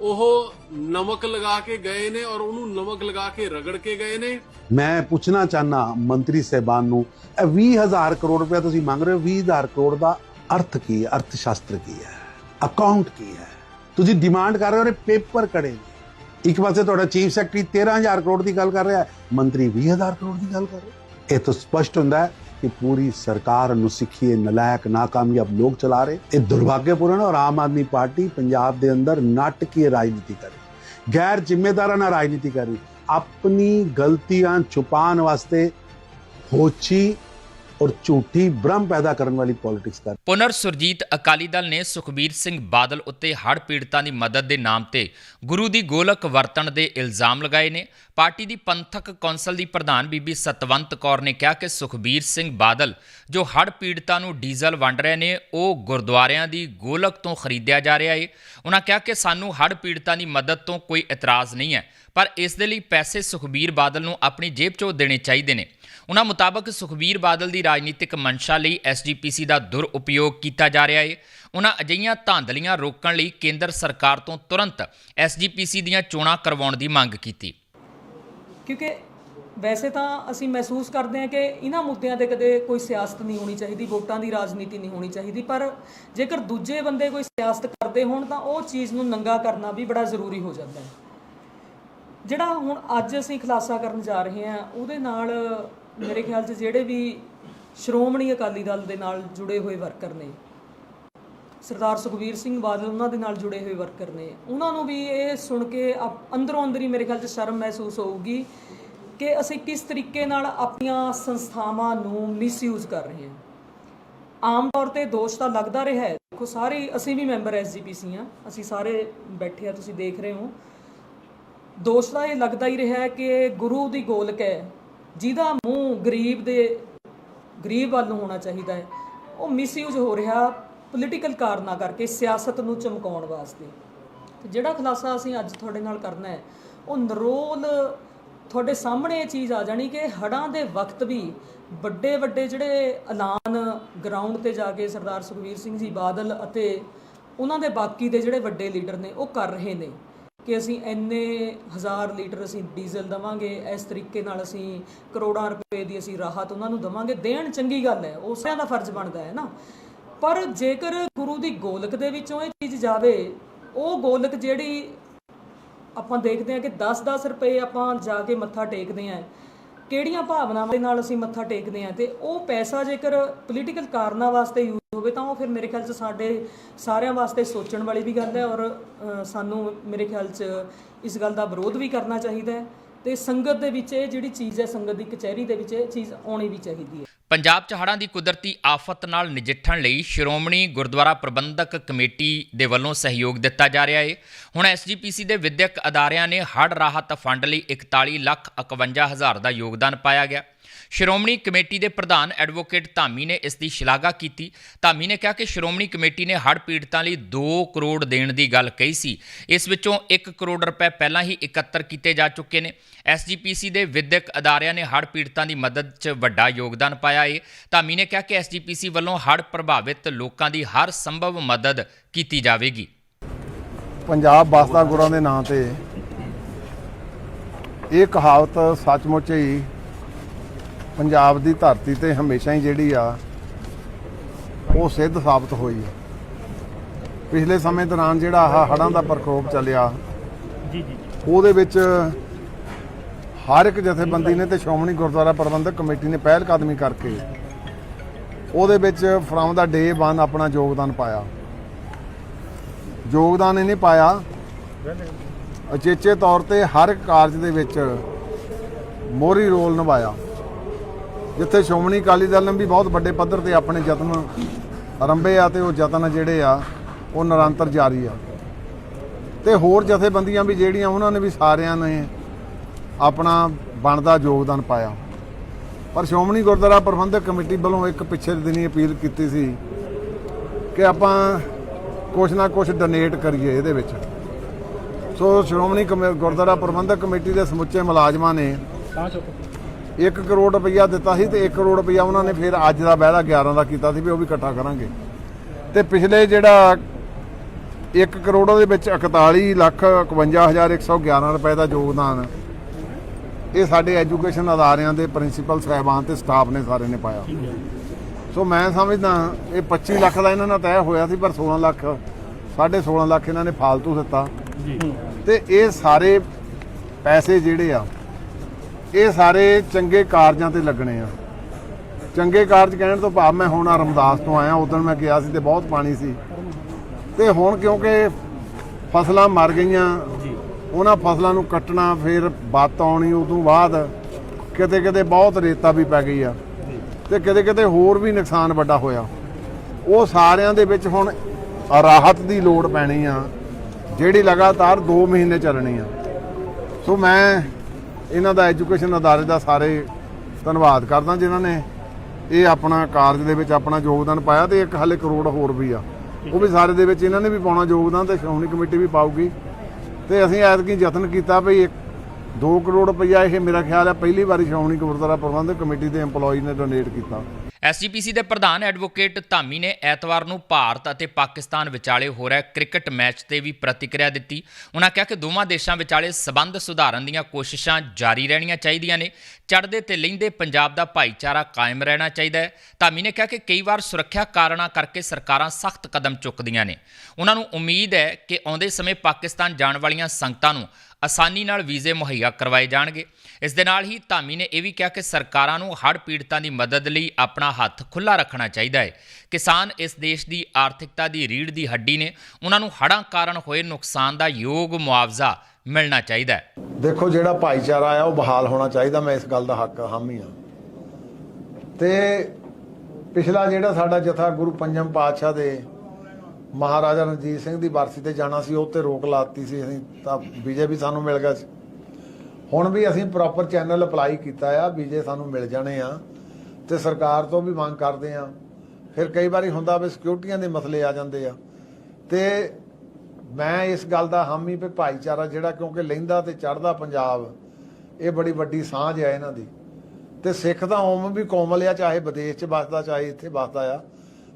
ਉਹ ਨਮਕ ਲਗਾ ਕੇ ਗਏ ਨੇ ਔਰ ਉਹਨੂੰ ਨਮਕ ਲਗਾ ਕੇ ਰਗੜ ਕੇ ਗਏ ਨੇ। ਮੈਂ ਪੁੱਛਣਾ ਚਾਹਨਾ ਮੰਤਰੀ ਸਹਿਬਾਨ ਨੂੰ, ਇਹ 20000 ਕਰੋੜ ਰੁਪਏ ਤੁਸੀਂ ਮੰਗ ਰਹੇ ਹੋ 20000 ਕਰੋੜ ਦਾ ਅਰਥ ਕੀ ਹੈ? ਅਰਥ ਸ਼ਾਸਤਰ ਕੀ ਹੈ? ਅਕਾਊਂਟ ਕੀ ਹੈ? ਤੁਸੀਂ ਡਿਮਾਂਡ ਕਰ ਰਹੇ ਹੋ ਪੇਪਰ ਕੜੇ ਨੇ। ਇੱਕ ਪਾਸੇ ਤੁਹਾਡਾ ਚੀਫ ਸੈਕਟਰੀ 13000 ਕਰੋੜ ਦੀ ਗੱਲ ਕਰ ਰਿਹਾ ਹੈ, ਮੰਤਰੀ 20000 ਕਰੋੜ ਦੀ ਗੱਲ ਕਰ ਰਿਹਾ ਇਹ ਤਾਂ ਸਪਸ਼ਟ ਹੁੰਦਾ ਹੈ ਕਿ ਪੂਰੀ ਸਰਕਾਰ ਨੂੰ ਸਿੱਖੀਏ ਨਲਾਇਕ ਨਾਕਾਮਯਾਬ ਲੋਕ ਚਲਾ ਰਹੇ ਇਹ ਦੁਰਭਾਗਯਪੂਰਨ ਔਰ ਆਮ ਆਦਮੀ ਪਾਰਟੀ ਪੰਜਾਬ ਦੇ ਅੰਦਰ ਨਾਟਕੀ ਰਾਜਨੀਤੀ ਕਰ ਰਹੀ ਗੈਰ ਜ਼ਿੰਮੇਦਾਰਾਨਾ ਰਾਜਨੀਤੀ ਕਰ ਰਹੀ ਆਪਣੀ ਗਲਤੀਆਂ ਛੁਪਾਉਣ ਵਾਸਤੇ ਹੋਚੀ ਔਰ ਝੂਠੀ ਭ੍ਰਮ ਪੈਦਾ ਕਰਨ ਵਾਲੀ ਪੋਲਿਟਿਕਸ ਕਰ ਪੁਨਰ ਸੁਰਜੀਤ ਅਕਾਲੀ ਦਲ ਨੇ ਸੁਖਬੀਰ ਸਿੰਘ ਬਾਦਲ ਉੱਤੇ ਹੜ੍ਹ ਪੀੜਤਾਂ ਦੀ ਮਦਦ ਦੇ ਨਾਮ ਤੇ ਗੁਰੂ ਦੀ ਗੋਲਕ ਵਰਤਣ ਦੇ ਇਲਜ਼ਾਮ ਲਗਾਏ ਨੇ। ਪਾਰਟੀ ਦੀ ਪੰਥਕ ਕੌਂਸਲ ਦੀ ਪ੍ਰਧਾਨ ਬੀਬੀ ਸਤਵੰਤ ਕੌਰ ਨੇ ਕਿਹਾ ਕਿ ਸੁਖਬੀਰ ਸਿੰਘ ਬਾਦਲ ਜੋ ਹੜ੍ਹ ਪੀੜਤਾਂ ਨੂੰ ਡੀਜ਼ਲ ਵੰਡ ਰਹੇ ਨੇ, ਉਹ ਗੁਰਦੁਆਰਿਆਂ ਦੀ ਗੋਲਕ ਤੋਂ ਖਰੀਦਿਆ ਜਾ ਰਿਹਾ ਏ। ਉਹਨਾਂ ਕਿਹਾ ਕਿ ਸਾਨੂੰ ਹੜ੍ਹ ਪੀੜਤਾਂ ਦੀ ਮਦਦ ਤੋਂ ਕੋਈ ਇਤਰਾਜ਼ ਨਹੀਂ ਹੈ। ਪਰ ਇਸ ਦੇ ਲਈ ਪੈਸੇ ਸੁਖਬੀਰ ਬਾਦਲ ਨੂੰ ਆਪਣੀ ਜੇਬ 'ਚੋਂ ਦੇਣੇ ਚਾਹੀਦੇ ਨੇ। ਉਹਨਾਂ ਮੁਤਾਬਕ ਸੁਖਬੀਰ ਬਾਦਲ ਦੀ ਰਾਜਨੀਤਿਕ ਮਨਸ਼ਾ ਲਈ ਐਸਜੀਪੀਸੀ ਦਾ ਦੁਰਉਪਯੋਗ ਕੀਤਾ ਜਾ ਰਿਹਾ ਹੈ ਉਹਨਾਂ ਅਜਿਹੀਆਂ ਧਾਂਦਲੀਆਂ ਰੋਕਣ ਲਈ ਕੇਂਦਰ ਸਰਕਾਰ ਤੋਂ ਤੁਰੰਤ ਐਸਜੀਪੀਸੀ ਦੀਆਂ ਚੋਣਾਂ ਕਰਵਾਉਣ ਦੀ ਮੰਗ ਕੀਤੀ। ਕਿਉਂਕਿ ਵੈਸੇ ਤਾਂ ਅਸੀਂ ਮਹਿਸੂਸ ਕਰਦੇ ਹਾਂ ਕਿ ਇਹਨਾਂ ਮੁੱਦਿਆਂ ਤੇ ਕਦੇ ਕੋਈ ਸਿਆਸਤ ਨਹੀਂ ਹੋਣੀ ਚਾਹੀਦੀ, ਵੋਟਾਂ ਦੀ ਰਾਜਨੀਤੀ ਨਹੀਂ ਹੋਣੀ ਚਾਹੀਦੀ। ਪਰ ਜੇਕਰ ਦੂਜੇ ਬੰਦੇ ਕੋਈ ਸਿਆਸਤ ਕਰਦੇ ਹੋਣ ਤਾਂ ਉਹ ਚੀਜ਼ ਨੂੰ ਨੰਗਾ ਕਰਨਾ ਵੀ ਬੜਾ ਜ਼ਰੂਰੀ ਹੋ ਜਾਂਦਾ ਹੈ। ਜਿਹੜਾ ਹੁਣ ਅੱਜ ਅਸੀਂ ਖੁਲਾਸਾ ਕਰਨ ਜਾ ਰਹੇ ਹਾਂ, ਉਹਦੇ ਨਾਲ ਮੇਰੇ ਖਿਆਲ 'ਚ ਜਿਹੜੇ ਵੀ ਸ਼੍ਰੋਮਣੀ ਅਕਾਲੀ ਦਲ ਦੇ ਨਾਲ ਜੁੜੇ ਹੋਏ ਵਰਕਰ ਨੇ, ਸਰਦਾਰ ਸੁਖਵੀਰ ਸਿੰਘ ਬਾਦਲ ਉਹਨਾਂ ਦੇ ਨਾਲ ਜੁੜੇ ਹੋਏ ਵਰਕਰ ਨੇ, ਉਹਨਾਂ ਨੂੰ ਵੀ ਇਹ ਸੁਣ ਕੇ ਆਪ- ਅੰਦਰੋਂ ਅੰਦਰ ਹੀ ਮੇਰੇ ਖਿਆਲ 'ਚ ਸ਼ਰਮ ਮਹਿਸੂਸ ਹੋਊਗੀ ਕਿ ਅਸੀਂ ਕਿਸ ਤਰੀਕੇ ਨਾਲ ਆਪਣੀਆਂ ਸੰਸਥਾਵਾਂ ਨੂੰ ਮਿਸਯੂਜ਼ ਕਰ ਰਹੇ ਹਾਂ। ਆਮ ਤੌਰ ਤੇ ਦੋਸ਼ ਤਾਂ ਲੱਗਦਾ ਰਿਹਾ ਹੈ। ਦੇਖੋ, ਸਾਰੇ ਅਸੀਂ ਵੀ ਮੈਂਬਰ ਐਸਜੀਪੀਸੀ ਆ ਅਸੀਂ ਸਾਰੇ ਬੈਠੇ ਆ ਤੁਸੀਂ ਦੇਖ ਰਹੇ ਹੋ। ਦੋਸ਼ ਇਹ ਲੱਗਦਾ ਹੀ ਰਿਹਾ ਕਿ ਗੁਰੂ ਦੀ ਗੋਲਕ ਹੈ, ਜਿਹਦਾ ਮੂੰਹ ਗਰੀਬ ਦੇ, ਗਰੀਬ ਵੱਲ ਨੂੰ ਹੋਣਾ ਚਾਹੀਦਾ ਹੈ। ਉਹ ਮਿਸਯੂਜ਼ ਹੋ ਰਿਹਾ ਪੋਲੀਟੀਕਲ ਕਾਰਨਾਂ ਕਰਕੇ ਸਿਆਸਤ ਨੂੰ ਚਮਕਾਉਣ ਵਾਸਤੇ। ਤੇ ਜਿਹੜਾ ਖੁਲਾਸਾ ਅਸੀਂ ਅੱਜ ਤੁਹਾਡੇ ਨਾਲ ਕਰਨਾ ਹੈ, ਉਹ ਨਰੋਲ ਤੁਹਾਡੇ ਸਾਹਮਣੇ ਇਹ ਚੀਜ਼ ਆ ਜਾਣੀ ਕਿ ਹੜਾਂ ਦੇ ਵਕਤ ਵੀ ਵੱਡੇ ਵੱਡੇ ਜਿਹੜੇ ਐਲਾਨ ਗਰਾਊਂਡ ਤੇ ਜਾ ਕੇ ਸਰਦਾਰ ਸੁਖਵੀਰ ਸਿੰਘ ਜੀ ਬਾਦਲ ਅਤੇ ਉਹਨਾਂ ਦੇ ਬਾਕੀ ਦੇ ਜਿਹੜੇ ਵੱਡੇ ਲੀਡਰ ਨੇ, ਉਹ ਕਰ ਰਹੇ ਨੇ। ਕਿ ਅਸੀਂ ਇੰਨੇ ਹਜ਼ਾਰ ਲੀਟਰ ਅਸੀਂ ਡੀਜ਼ਲ ਦਵਾਂਗੇ, ਇਸ ਤਰੀਕੇ ਨਾਲ ਅਸੀਂ ਕਰੋੜਾਂ ਰੁਪਏ ਦੀ ਅਸੀਂ ਰਾਹਤ ਉਹਨਾਂ ਨੂੰ ਦਵਾਂਗੇ। ਦੇਣ ਚੰਗੀ ਗੱਲ ਹੈ, ਉਹ ਸਾਰਿਆਂ ਦਾ ਫਰਜ਼ ਬਣਦਾ ਹੈ ਨਾ। ਪਰ ਜੇਕਰ ਗੁਰੂ ਦੀ ਗੋਲਕ ਦੇ ਵਿੱਚੋਂ ਇਹ ਚੀਜ਼ ਜਾਵੇ, ਉਹ ਗੋਲਕ ਜਿਹੜੀ ਆਪਾਂ ਦੇਖਦੇ ਹਾਂ ਕਿ 10-10 ਰੁਪਏ ਆਪਾਂ ਜਾ ਕੇ ਮੱਥਾ ਟੇਕਦੇ ਹਾਂ ਕਿਹੜੀਆਂ ਭਾਵਨਾਵਾਂ ਦੇ ਨਾਲ ਅਸੀਂ ਮੱਥਾ ਟੇਕਦੇ ਹਾਂ ਤੇ ਉਹ ਪੈਸਾ ਜੇਕਰ ਪੋਲੀਟੀਕਲ ਕਾਰਨਾਂ ਵਾਸਤੇ ਯੂਜ਼ ਹੋਵੇ ਤਾਂ ਉਹ ਫਿਰ ਮੇਰੇ ਖਿਆਲ 'ਚ ਸਾਡੇ ਸਾਰਿਆਂ ਵਾਸਤੇ ਸੋਚਣ ਵਾਲੀ ਵੀ ਗੱਲ ਹੈ ਔਰ ਸਾਨੂੰ ਮੇਰੇ ਖਿਆਲ 'ਚ ਇਸ ਗੱਲ ਦਾ ਵਿਰੋਧ ਵੀ ਕਰਨਾ ਚਾਹੀਦਾ ਹੈ। ਤੇ ਸੰਗਤ ਦੇ ਵਿੱਚ ਇਹ ਜਿਹੜੀ ਚੀਜ਼ ਹੈ, ਸੰਗਤ ਦੀ ਕਚਹਿਰੀ ਦੇ ਵਿੱਚ ਇਹ ਚੀਜ਼ ਆਉਣੀ ਵੀ ਚਾਹੀਦੀ ਹੈ। ਪੰਜਾਬ 'ਚ ਹੜ੍ਹਾਂ ਦੀ ਕੁਦਰਤੀ ਆਫਤ ਨਾਲ ਨਜਿੱਠਣ ਲਈ ਸ਼੍ਰੋਮਣੀ ਗੁਰਦੁਆਰਾ ਪ੍ਰਬੰਧਕ ਕਮੇਟੀ ਦੇ ਵੱਲੋਂ ਸਹਿਯੋਗ ਦਿੱਤਾ ਜਾ ਰਿਹਾ ਹੈ ਹੁਣ ਐਸਜੀਪੀਸੀ ਦੇ ਵਿਦਿਅਕ ਅਦਾਰਿਆਂ ਨੇ ਹੜ੍ਹ ਰਾਹਤ ਫੰਡ ਲਈ 41 ਲੱਖ 51 ਹਜ਼ਾਰ ਦਾ ਯੋਗਦਾਨ ਪਾਇਆ ਗਿਆ। ਸ਼੍ਰੋਮਣੀ ਕਮੇਟੀ ਦੇ ਪ੍ਰਧਾਨ ਐਡਵੋਕੇਟ ਧਾਮੀ ਨੇ ਇਸ ਦੀ ਸ਼ਲਾਘਾ ਕੀਤੀ। ਧਾਮੀ ਨੇ ਕਿਹਾ ਕਿ ਸ਼੍ਰੋਮਣੀ ਕਮੇਟੀ ਨੇ ਹੜ੍ਹ ਪੀੜਤਾਂ ਲਈ 2 ਕਰੋੜ ਦੇਣ ਦੀ ਗੱਲ ਕਹੀ ਸੀ। ਇਸ ਵਿੱਚੋਂ 1 ਕਰੋੜ ਰੁਪਏ ਪਹਿਲਾਂ ਹੀ ਇਕੱਤਰ ਕੀਤੇ ਜਾ ਚੁੱਕੇ ਨੇ। ਐਸਜੀਪੀਸੀ ਦੇ ਵਿਦਿਅਕ ਅਦਾਰਿਆਂ ਨੇ ਹੜ੍ਹ ਪੀੜਤਾਂ ਦੀ ਮਦਦ 'ਚ ਵੱਡਾ ਯੋਗਦਾਨ ਪਾਇਆ ਏ। ਧਾਮੀ ਨੇ ਕਿਹਾ ਕਿ ਐਸਜੀਪੀਸੀ ਵੱਲੋਂ ਹੜ੍ਹ ਪ੍ਰਭਾਵਿਤ ਲੋਕਾਂ ਦੀ ਹਰ ਸੰਭਵ ਮਦਦ ਕੀਤੀ ਜਾਵੇਗੀ। ਪੰਜਾਬ ਬਸਦਾ ਗੁਰਾਂ ਦੇ ਨਾਂ ਤੇ ਇਹ ਕਹਾਵਤ ਸੱਚਮੁੱਚ ਹੀ ਪੰਜਾਬ ਦੀ ਧਰਤੀ ਤੇ ਹਮੇਸ਼ਾ ਹੀ ਜਿਹੜੀ ਆ ਉਹ ਸਿੱਧ ਸਾਬਤ ਹੋਈ ਹੈ। ਪਿਛਲੇ ਸਮੇਂ ਦੌਰਾਨ ਜਿਹੜਾ ਆਹ ਹੜ੍ਹਾਂ ਦਾ ਪ੍ਰਕੋਪ ਚੱਲਿਆ ਜੀ ਜੀ ਉਹਦੇ ਵਿੱਚ ਹਰ ਇੱਕ ਜਥੇਬੰਦੀ ਨੇ ਤੇ ਸ਼੍ਰੋਮਣੀ ਗੁਰਦੁਆਰਾ ਪ੍ਰਬੰਧਕ ਕਮੇਟੀ ਨੇ ਪਹਿਲ ਕਦਮੀ ਕਰਕੇ ਉਹਦੇ ਵਿੱਚ ਫਰਮ ਦਾ ਡੇ 1 ਆਪਣਾ ਯੋਗਦਾਨ ਪਾਇਆ। ਯੋਗਦਾਨ ਇਹਨੇ ਪਾਇਆ। ਅਚੇਚੇ ਤੌਰ ਤੇ ਹਰ ਕਾਰਜ ਦੇ ਵਿੱਚ ਮੋਹਰੀ ਰੋਲ ਨਿਭਾਇਆ। ਜਿੱਥੇ ਸ਼੍ਰੋਮਣੀ ਅਕਾਲੀ ਦਲ ਨੇ ਵੀ ਬਹੁਤ ਵੱਡੇ ਪੱਧਰ ਤੇ ਆਪਣੇ ਯਤਨ ਆਰੰਭੇ ਆ ਤੇ ਉਹ ਯਤਨ ਜਿਹੜੇ ਆ, ਉਹ ਨਿਰੰਤਰ ਜਾਰੀ ਆ। ਤੇ ਹੋਰ ਜਥੇਬੰਦੀਆਂ ਵੀ ਜਿਹੜੀਆਂ, ਉਹਨਾਂ ਨੇ ਵੀ ਸਾਰਿਆਂ ਨੇ ਆਪਣਾ ਬਣਦਾ ਯੋਗਦਾਨ ਪਾਇਆ। ਪਰ ਸ਼੍ਰੋਮਣੀ ਗੁਰਦੁਆਰਾ ਪ੍ਰਬੰਧਕ ਕਮੇਟੀ ਵੱਲੋਂ ਇੱਕ ਪਿੱਛੇ ਦਿਨੀ ਅਪੀਲ ਕੀਤੀ ਸੀ ਕਿ ਆਪਾਂ ਕੁਛ ਨਾ ਕੁਛ ਡੋਨੇਟ ਕਰੀਏ ਇਹਦੇ ਵਿੱਚ। ਸੋ ਸ਼੍ਰੋਮਣੀ ਕਮੇ- ਗੁਰਦੁਆਰਾ ਪ੍ਰਬੰਧਕ ਕਮੇਟੀ ਦੇ ਸਮੁੱਚੇ ਮੁਲਾਜ਼ਮਾਂ ਨੇ 1 ਕਰੋੜ ਰੁਪਈਆ ਦਿੱਤਾ ਸੀ ਤੇ 1 ਕਰੋੜ ਰੁਪਈਆ ਉਹਨਾਂ ਨੇ ਫਿਰ ਅੱਜ ਦਾ ਵਾਅਦਾ 11 ਦਾ ਕੀਤਾ ਸੀ ਵੀ ਉਹ ਵੀ ਇਕੱਠਾ ਕਰਾਂਗੇ। ਤੇ ਪਿਛਲੇ ਜਿਹੜਾ 1 ਕਰੋੜ ਦੇ ਵਿੱਚ 41 ਲੱਖ 51111 ਰੁਪਏ ਦਾ ਯੋਗਦਾਨ ਇਹ ਸਾਡੇ ਐਜੂਕੇਸ਼ਨ ਅਦਾਰਿਆਂ ਦੇ ਪ੍ਰਿੰਸੀਪਲ ਸਾਹਿਬਾਨ ਤੇ ਸਟਾਫ ਨੇ ਸਾਰੇ ਨੇ ਪਾਇਆ। ਸੋ ਮੈਂ ਸਮਝਦਾ ਇਹ 25 ਲੱਖ ਦਾ ਇਹਨਾਂ ਨਾਲ ਤੈਅ ਹੋਇਆ ਸੀ ਪਰ 16 ਲੱਖ 16.5 ਲੱਖ ਇਹਨਾਂ ਨੇ ਫਾਲਤੂ ਦਿੱਤਾ। ਤੇ ਇਹ ਸਾਰੇ ਪੈਸੇ ਜਿਹੜੇ ਆ ਇਹ ਸਾਰੇ ਚੰਗੇ ਕਾਰਜਾਂ ਤੇ ਲੱਗਣੇ ਆ। ਚੰਗੇ ਕਾਰਜ ਕਹਿਣ ਤੋਂ ਭਾਵ ਮੈਂ ਹੁਣ ਰਮਦਾਸ ਤੋਂ ਆਇਆ ਉਦੋਂ ਮੈਂ ਗਿਆ ਸੀ ਤੇ ਬਹੁਤ ਪਾਣੀ ਸੀ। ਤੇ ਹੁਣ ਕਿਉਂਕਿ ਫਸਲਾਂ ਮਰ ਗਈਆਂ ਉਹਨਾਂ ਫਸਲਾਂ ਨੂੰ ਕੱਟਣਾ ਫਿਰ ਬਾਤ ਆਉਣੀ ਉਦੋਂ ਬਾਅਦ ਕਿਤੇ ਕਿਤੇ ਬਹੁਤ ਰੇਤਾ ਵੀ ਪੈ ਗਈ ਆ। ਤੇ ਕਿਤੇ ਕਿਤੇ ਹੋਰ ਵੀ ਨੁਕਸਾਨ ਵੱਡਾ ਹੋਇਆ। ਉਹ ਸਾਰਿਆਂ ਦੇ ਵਿੱਚ ਹੁਣ ਰਾਹਤ ਦੀ ਲੋੜ ਪੈਣੀ ਆ ਜਿਹੜੀ ਲਗਾਤਾਰ 2 ਮਹੀਨੇ ਚੱਲਣੀ ਆ। ਸੋ ਮੈਂ ਇਹਨਾਂ ਦਾ ਐਜੂਕੇਸ਼ਨ ਅਦਾਰੇ ਦਾ ਸਾਰੇ ਧੰਨਵਾਦ ਕਰਦਾ ਜਿਨ੍ਹਾਂ ਨੇ ਇਹ ਆਪਣਾ ਕਾਰਜ ਦੇ ਵਿੱਚ ਆਪਣਾ ਯੋਗਦਾਨ ਪਾਇਆ ਤੇ ਇੱਕ ਹਾਲੇ ਕਰੋੜ ਹੋਰ ਵੀ ਆ। ਉਹ ਵੀ ਸਾਰੇ ਦੇ ਵਿੱਚ ਇਹਨਾਂ ਨੇ ਵੀ ਪਾਉਣਾ ਯੋਗਦਾਨ ਤੇ ਸ਼੍ਰੋਮਣੀ ਕਮੇਟੀ ਵੀ ਪਾਊਗੀ। ਤੇ ਅਸੀਂ ਐਤਕੀ ਯਤਨ ਕੀਤਾ ਵੀ 2 ਕਰੋੜ ਰੁਪਈਆ ਇਹ ਮੇਰਾ ਖਿਆਲ ਹੈ ਪਹਿਲੀ ਵਾਰੀ ਸ਼੍ਰੋਮਣੀ ਗੁਰਦੁਆਰਾ ਪ੍ਰਬੰਧਕ ਕਮੇਟੀ ਦੇ EMPLOYE ਨੇ ਡੋਨੇਟ ਕੀਤਾ। ਐਸਜੀਪੀਸੀ ਦੇ ਪ੍ਰਧਾਨ ਐਡਵੋਕੇਟ ਧਾਮੀ ਨੇ ਐਤਵਾਰ ਨੂੰ ਭਾਰਤ ਅਤੇ ਪਾਕਿਸਤਾਨ ਵਿਚਾਲੇ ਹੋ ਰਿਹਾ ਕ੍ਰਿਕਟ ਮੈਚ ਤੇ ਵੀ ਪ੍ਰਤੀਕਿਰਿਆ ਦਿੱਤੀ। ਉਹਨਾਂ ਕਿਹਾ ਕਿ ਦੋਵਾਂ ਦੇਸ਼ਾਂ ਵਿਚਾਲੇ ਸਬੰਧ ਸੁਧਾਰਨ ਦੀਆਂ ਕੋਸ਼ਿਸ਼ਾਂ ਜਾਰੀ ਰਹਿਣੀਆਂ ਚਾਹੀਦੀਆਂ ਨੇ। ਚੜ੍ਹਦੇ ਤੇ ਲਹਿੰਦੇ ਪੰਜਾਬ ਦਾ ਭਾਈਚਾਰਾ ਕਾਇਮ ਰਹਿਣਾ ਚਾਹੀਦਾ ਹੈ। ਧਾਮੀ ਨੇ ਕਿਹਾ ਕਿ ਕਈ ਵਾਰ ਸੁਰੱਖਿਆ ਕਾਰਨਾਂ ਕਰਕੇ ਸਰਕਾਰਾਂ ਸਖਤ ਕਦਮ ਚੁੱਕਦੀਆਂ ਨੇ। ਉਹਨਾਂ ਨੂੰ ਉਮੀਦ ਹੈ ਕਿ ਆਉਂਦੇ ਸਮੇਂ ਪਾਕਿਸਤਾਨ ਜਾਣ ਵਾਲੀਆਂ ਸੰਗਤਾਂ ਨੂੰ ਆਸਾਨੀ ਨਾਲ ਵੀਜ਼ੇ ਮੁਹੱਈਆ ਕਰਵਾਏ ਜਾਣਗੇ। ਇਸ ਦੇ ਨਾਲ ਹੀ ਧਾਮੀ ਨੇ ਇਹ ਵੀ ਕਿਹਾ ਕਿ ਸਰਕਾਰਾਂ ਨੂੰ ਹੜ੍ਹ ਪੀੜਤਾਂ ਦੀ ਮਦਦ ਲਈ ਆਪਣਾ ਹੱਥ ਖੁੱਲਾ ਰੱਖਣਾ ਚਾਹੀਦਾ ਹੈ। ਕਿਸਾਨ ਇਸ ਦੇਸ਼ ਦੀ ਆਰਥਿਕਤਾ ਦੀ ਰੀੜ੍ਹ ਦੀ ਹੱਡੀ ਨੇ। ਉਹਨਾਂ ਨੂੰ ਹੜ੍ਹਾਂ ਕਾਰਨ ਹੋਏ ਨੁਕਸਾਨ ਦਾ ਯੋਗ ਮੁਆਵਜ਼ਾ ਮਿਲਣਾ ਚਾਹੀਦਾ ਹੈ। ਦੇਖੋ, ਜਿਹੜਾ ਭਾਈਚਾਰਾ ਆ, ਉਹ ਬਹਾਲ ਹੋਣਾ ਚਾਹੀਦਾ। ਮੈਂ ਇਸ ਗੱਲ ਦਾ ਹੱਕ ਹਾਮੀ ਹਾਂ। ਤੇ ਪਿਛਲਾ ਜਿਹੜਾ ਸਾਡਾ ਜਥਾ ਗੁਰੂ ਪੰਜਮ ਪਾਤਸ਼ਾਹ ਦੇ ਮਹਾਰਾਜਾ ਰਣਜੀਤ ਸਿੰਘ ਦੀ ਬਰਸੀ ਤੇ ਜਾਣਾ ਸੀ, ਉਹ ਤੇ ਰੋਕ ਲਾਤੀ ਸੀ। ਅਸੀਂ ਤਾਂ ਵੀਜ਼ੇ ਵੀ ਸਾਨੂੰ ਮਿਲ ਗਿਆ ਸੀ। ਹੁਣ ਵੀ ਅਸੀਂ ਪ੍ਰੋਪਰ ਚੈਨਲ ਅਪਲਾਈ ਕੀਤਾ ਆ, ਵੀਜ਼ੇ ਸਾਨੂੰ ਮਿਲ ਜਾਣੇ ਆ ਤੇ ਸਰਕਾਰ ਤੋਂ ਵੀ ਮੰਗ ਕਰਦੇ ਆ। ਫਿਰ ਕਈ ਵਾਰੀ ਹੁੰਦਾ ਵੀ ਸਿਕਿਉਰਟੀਆਂ ਦੇ ਮਸਲੇ ਆ ਜਾਂਦੇ ਆ। ਤੇ ਮੈਂ ਇਸ ਗੱਲ ਦਾ ਹਾਮੀ ਵੀ ਭਾਈਚਾਰਾ ਜਿਹੜਾ ਕਿਉਂਕਿ ਲਹਿੰਦਾ ਤੇ ਚੜਦਾ ਪੰਜਾਬ, ਇਹ ਬੜੀ ਵੱਡੀ ਸਾਂਝ ਹੈ ਇਹਨਾਂ ਦੀ। ਤੇ ਸਿੱਖ ਤਾਂ ਉਮ ਵੀ ਕੋਮਲ ਆ, ਚਾਹੇ ਵਿਦੇਸ਼ 'ਚ ਵੱਸਦਾ, ਚਾਹੇ ਇੱਥੇ ਵੱਸਦਾ ਆ।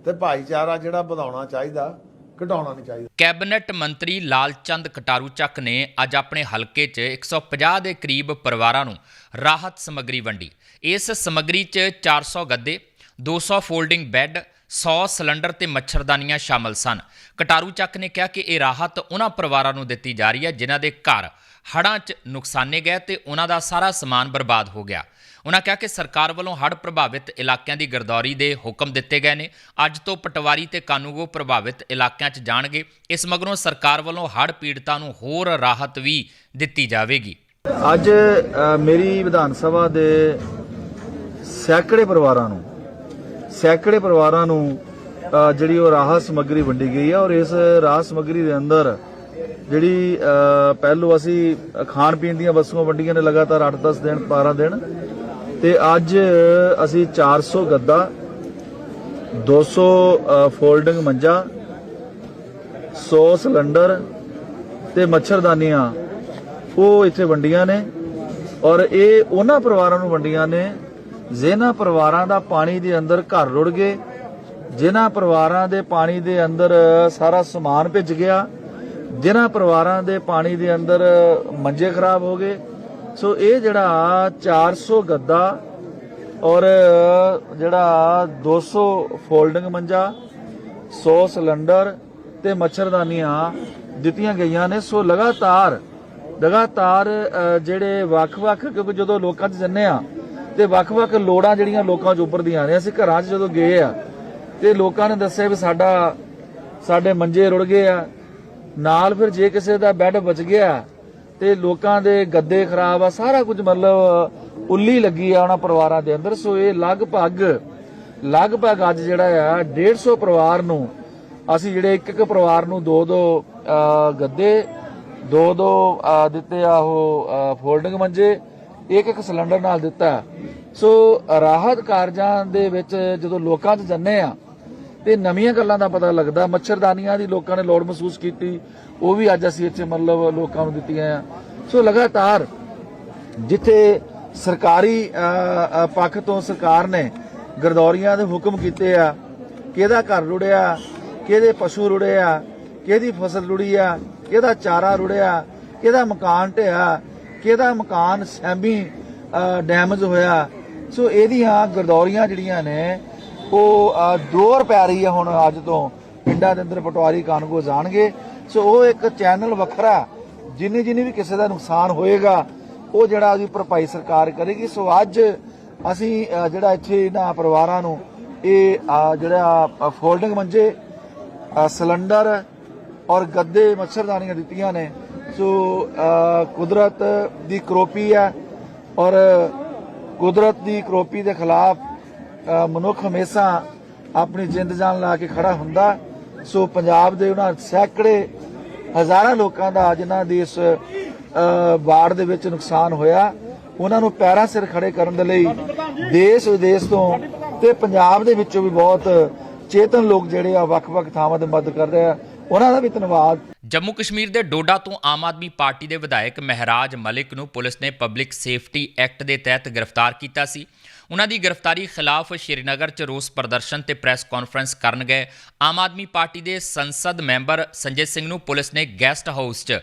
ਤੇ ਭਾਈਚਾਰਾ ਜਿਹੜਾ ਵਧਾਉਣਾ ਚਾਹੀਦਾ, ਘਟਾਉਣਾ ਨਹੀਂ ਚਾਹੀਦਾ। ਕੈਬਨਿਟ ਮੰਤਰੀ ਲਾਲਚੰਦ ਕਟਾਰੂ ਚੱਕ ਨੇ ਅੱਜ ਆਪਣੇ ਹਲਕੇ 'ਚ 150 ਦੇ ਕਰੀਬ ਪਰਿਵਾਰਾਂ ਨੂੰ ਰਾਹਤ ਸਮੱਗਰੀ ਵੰਡੀ। ਇਸ ਸਮੱਗਰੀ 'ਚ 400 ਗੱਦੇ 200 ਫੋਲਡਿੰਗ ਬੈੱਡ 100 ਸਿਲੰਡਰ ਤੇ ਮੱਛਰਦਾਨੀਆਂ ਸ਼ਾਮਲ ਸਨ। ਕਟਾਰੂ ਚੱਕ ਨੇ ਕਿਹਾ ਕਿ ਇਹ ਰਾਹਤ ਉਹਨਾਂ ਪਰਿਵਾਰਾਂ ਨੂੰ ਦਿੱਤੀ ਜਾ ਰਹੀ ਹੈ ਜਿਨ੍ਹਾਂ ਦੇ ਘਰ ਹੜ੍ਹਾਂ 'ਚ ਨੁਕਸਾਨੇ ਗਏ ਤੇ ਉਹਨਾਂ ਦਾ ਸਾਰਾ ਸਮਾਨ ਬਰਬਾਦ ਹੋ ਗਿਆ। ਉਹਨਾਂ ਕਿਹਾ ਕਿ ਸਰਕਾਰ ਵੱਲੋਂ ਹੜ੍ਹ ਪ੍ਰਭਾਵਿਤ ਇਲਾਕਿਆਂ ਦੀ ਗਰਦੌਰੀ ਦੇ ਹੁਕਮ ਦਿੱਤੇ ਗਏ ਨੇ। ਅੱਜ ਤੋਂ ਪਟਵਾਰੀ ਤੇ ਕਾਨੂੰਗੋ ਪ੍ਰਭਾਵਿਤ ਇਲਾਕਿਆਂ 'ਚ ਜਾਣਗੇ। ਇਸ ਮਗਰੋਂ ਸਰਕਾਰ ਵੱਲੋਂ ਹੜ੍ਹ ਪੀੜਤਾਂ ਨੂੰ ਹੋਰ ਰਾਹਤ ਵੀ ਦਿੱਤੀ ਜਾਵੇਗੀ। ਅੱਜ ਮੇਰੀ ਵਿਧਾਨ ਸਭਾ ਦੇ ਸੈਂਕੜੇ ਪਰਿਵਾਰਾਂ ਨੂੰ, ਸੈਂਕੜੇ ਪਰਿਵਾਰਾਂ ਨੂੰ ਜਿਹੜੀ ਉਹ ਰਾਹਤ ਸਮੱਗਰੀ ਵੰਡੀ ਗਈ ਹੈ ਔਰ ਇਸ ਰਾਹਤ ਸਮੱਗਰੀ ਦੇ ਅੰਦਰ ਜਿਹੜੀ ਪਹਿਲੂ ਅਸੀਂ ਖਾਣ ਪੀਣ ਦੀਆਂ ਵਸਤੂਆਂ ਵੰਡੀਆਂ ਨੇ ਲਗਾਤਾਰ 8-10 ਦਿਨ 12 ਦਿਨ ਤੇ ਅੱਜ ਅਸੀਂ 400 ਗੱਦਾ 200 ਅ, ਫੋਲਡਿੰਗ ਮੰਜਾ 100 ਸਿਲੰਡਰ ਤੇ ਮੱਛਰਦਾਨੀਆਂ। ਉਹ ਇੱਥੇ ਵੰਡੀਆਂ ਨੇ ਔਰ ਇਹ ਉਹਨਾਂ ਪਰਿਵਾਰਾਂ ਨੂੰ ਵੰਡੀਆਂ ਨੇ ਜਿਨ੍ਹਾਂ ਪਰਿਵਾਰਾਂ ਦਾ ਪਾਣੀ ਦੇ ਅੰਦਰ ਘਰ ਰੁੜ ਗਏ ਜਿਨ੍ਹਾਂ ਪਰਿਵਾਰਾਂ ਦੇ ਪਾਣੀ ਦੇ ਅੰਦਰ ਸਾਰਾ ਸਮਾਨ ਭਿੱਜ ਗਿਆ ਜਿਨ੍ਹਾਂ ਪਰਿਵਾਰਾਂ ਦੇ ਪਾਣੀ ਦੇ ਅੰਦਰ ਮੰਜੇ ਖਰਾਬ ਹੋ ਗਏ ਸੋ ਇਹ ਜਿਹੜਾ 400 ਗੱਦਾ ਔਰ ਜਿਹੜਾ 200 ਫੋਲਡਿੰਗ ਮੰਜਾ 100 ਸਿਲੰਡਰ ਤੇ ਮੱਛਰਦਾਨੀਆਂ ਦਿੱਤੀਆਂ ਗਈਆਂ ਨੇ। ਸੋ ਲਗਾਤਾਰ ਲਗਾਤਾਰ ਜਿਹੜੇ ਵੱਖ-ਵੱਖ, ਕਿਉਂਕਿ ਜਦੋਂ ਲੋਕਾਂ 'ਚ ਜੰਨੇ ਆ ਤੇ ਵੱਖ-ਵੱਖ ਲੋੜਾਂ ਜਿਹੜੀਆਂ ਲੋਕਾਂ 'ਚ ਉੱਭਰਦੀਆਂ ਨੇ, ਅਸੀਂ ਘਰਾਂ 'ਚ ਜਦੋਂ ਗਏ ਆ ਤੇ ਲੋਕਾਂ ਨੇ ਦੱਸਿਆ ਵੀ ਸਾਡਾ, ਸਾਡੇ ਮੰਜੇ ਰੁੜ ਗਏ ਆ। ਨਾਲ ਫਿਰ ਜੇ ਕਿਸੇ ਦਾ ਬੈੱਡ ਬਚ ਗਿਆ ਤੇ ਲੋਕਾਂ ਦੇ ਗੱਦੇ ਖਰਾਬ ਆ, ਸਾਰਾ ਕੁਝ ਮਤਲਬ ਉੱਲੀ ਲੱਗੀ ਆ ਉਹਨਾਂ ਪਰਿਵਾਰਾਂ ਦੇ ਅੰਦਰ। ਸੋ ਇਹ ਲਗਭਗ ਲਗਭਗ ਅੱਜ ਜਿਹੜਾ ਆ 150 ਪਰਿਵਾਰ ਨੂੰ ਅਸੀਂ ਜਿਹੜੇ ਇੱਕ ਇੱਕ ਪਰਿਵਾਰ ਨੂੰ ਦੋ ਦੋ ਗੱਦੇ, ਦੋ ਦੋ ਦਿੱਤੇ ਆ ਉਹ ਫੋਲਡਿੰਗ ਮੰਜੇ, ਇੱਕ ਇੱਕ ਸਿਲੰਡਰ ਨਾਲ ਦਿੱਤਾ। ਸੋ ਰਾਹਤ ਕਾਰਜਾਂ ਦੇ ਵਿੱਚ ਜਦੋਂ ਲੋਕਾਂ 'ਚ ਜੰਨੇ ਆ ਤੇ ਨਵੀਆਂ ਗੱਲਾਂ ਦਾ ਪਤਾ ਲੱਗਦਾ। ਮੱਛਰਦਾਨੀਆਂ ਦੀ ਲੋਕਾਂ ਨੇ ਲੋੜ ਮਹਿਸੂਸ ਕੀਤੀ। ਉਹ ਵੀ ਅੱਜ ਅਸੀਂ ਇੱਥੇ ਮਤਲਬ ਲੋਕਾਂ ਨੂੰ ਦਿੱਤੀਆਂ ਆ। ਸੋ ਲਗਾਤਾਰ ਜਿੱਥੇ ਸਰਕਾਰੀ ਪੱਖ ਤੋਂ ਸਰਕਾਰ ਨੇ ਗਰਦੌਰੀਆਂ ਦੇ ਹੁਕਮ ਕੀਤੇ ਆ, ਕਿਹਦਾ ਘਰ ਰੁੜਿਆ, ਕਿਹਦੇ ਪਸ਼ੂ ਰੁੜਿਆ, ਕਿਹਦੀ ਫਸਲ ਰੁੜੀ ਆ, ਕਿਹਦਾ ਚਾਰਾ ਰੁੜਿਆ, ਕਿਹਦਾ ਮਕਾਨ ਢਿਆ ਕਿਹਦਾ ਮਕਾਨ ਸੈਮੀ ਡੈਮੇਜ ਹੋਇਆ। ਸੋ ਇਹਦੀਆਂ ਗਰਦੌਰੀਆਂ ਜਿਹੜੀਆਂ ਨੇ ਉਹ ਅ, ਪੈ ਰਹੀ ਹੈ ਹੁਣ ਅੱਜ ਤੋਂ। ਪਿੰਡਾਂ ਦੇ ਅੰਦਰ ਪਟਵਾਰੀ ਕਾਨੂੰਗੋ ਜਾਣਗੇ। ਸੋ ਉਹ ਇੱਕ ਚੈਨਲ ਵੱਖਰਾ ਜਿੰਨੀ ਜਿੰਨੀ ਵੀ ਕਿਸੇ ਦਾ ਨੁਕਸਾਨ ਹੋਏਗਾ ਉਹ ਜਿਹੜਾ ਉਹਦੀ ਭਰਪਾਈ ਸਰਕਾਰ ਕਰੇਗੀ। ਸੋ ਅੱਜ ਅਸੀਂ ਜਿਹੜਾ ਇੱਥੇ ਇਹਨਾਂ ਪਰਿਵਾਰਾਂ ਨੂੰ ਇਹ ਜਿਹੜਾ ਫੋਲਡਿੰਗ ਮੰਜੇ ਸਿਲੰਡਰ ਔਰ ਗੱਦੇ ਮੱਛਰਦਾਨੀਆਂ ਦਿੱਤੀਆਂ ਨੇ। ਸੋ ਕੁਦਰਤ ਦੀ ਕਰੋਪੀ ਹੈ ਔਰ ਕੁਦਰਤ ਦੀ ਕਰੋਪੀ ਦੇ ਖਿਲਾਫ ਮਨੁੱਖ ਹਮੇਸ਼ਾ ਆਪਣੀ ਜਿੰਦ ਜਾਨ ਲਾ ਕੇ ਖੜਾ ਹੁੰਦਾ। ਸੋ ਪੰਜਾਬ ਦੇ ਉਹਨਾਂ ਸੈਂਕੜੇ ਹਜ਼ਾਰਾਂ ਲੋਕਾਂ ਦਾ ਜਿਨ੍ਹਾਂ ਦੀ ਇਸ ਬਾੜ ਦੇ ਵਿੱਚ ਨੁਕਸਾਨ ਹੋਇਆ, ਉਹਨਾਂ ਨੂੰ ਪੈਰਾਂ ਸਿਰ ਖੜੇ ਕਰਨ ਦੇ ਲਈ ਦੇਸ਼ ਵਿਦੇਸ਼ ਤੋਂ ਤੇ ਪੰਜਾਬ ਦੇ ਵਿੱਚੋਂ ਵੀ ਬਹੁਤ ਚੇਤਨ ਲੋਕ ਜਿਹੜੇ ਆ ਵੱਖ-ਵੱਖ ਥਾਵਾਂ ਤੇ ਮਦਦ ਕਰ ਰਹੇ ਆ। ਉਹਨਾਂ ਦਾ ਵੀ ਧੰਨਵਾਦ। ਜੰਮੂ ਕਸ਼ਮੀਰ ਦੇ ਡੋਡਾ ਤੋਂ ਆਮ ਆਦਮੀ ਪਾਰਟੀ ਦੇ ਵਿਧਾਇਕ ਮਹਿਰਾਜ ਮਲਿਕ ਨੂੰ ਪੁਲਿਸ ਨੇ ਪਬਲਿਕ ਸੇਫਟੀ ਐਕਟ ਦੇ ਤਹਿਤ ਗ੍ਰਿਫਤਾਰ ਕੀਤਾ ਸੀ। ਉਹਨਾਂ ਦੀ ਗ੍ਰਿਫਤਾਰੀ ਖਿਲਾਫ ਸ਼੍ਰੀਨਗਰ 'ਚ ਰੋਸ ਪ੍ਰਦਰਸ਼ਨ ਤੇ ਪ੍ਰੈਸ ਕਾਨਫਰੰਸ ਕਰਨ ਗਏ ਆਮ ਆਦਮੀ ਪਾਰਟੀ ਦੇ ਸੰਸਦ ਮੈਂਬਰ ਸੰਜੇ ਸਿੰਘ ਨੂੰ ਪੁਲਿਸ ਨੇ ਗੈਸਟ ਹਾਊਸ 'ਚ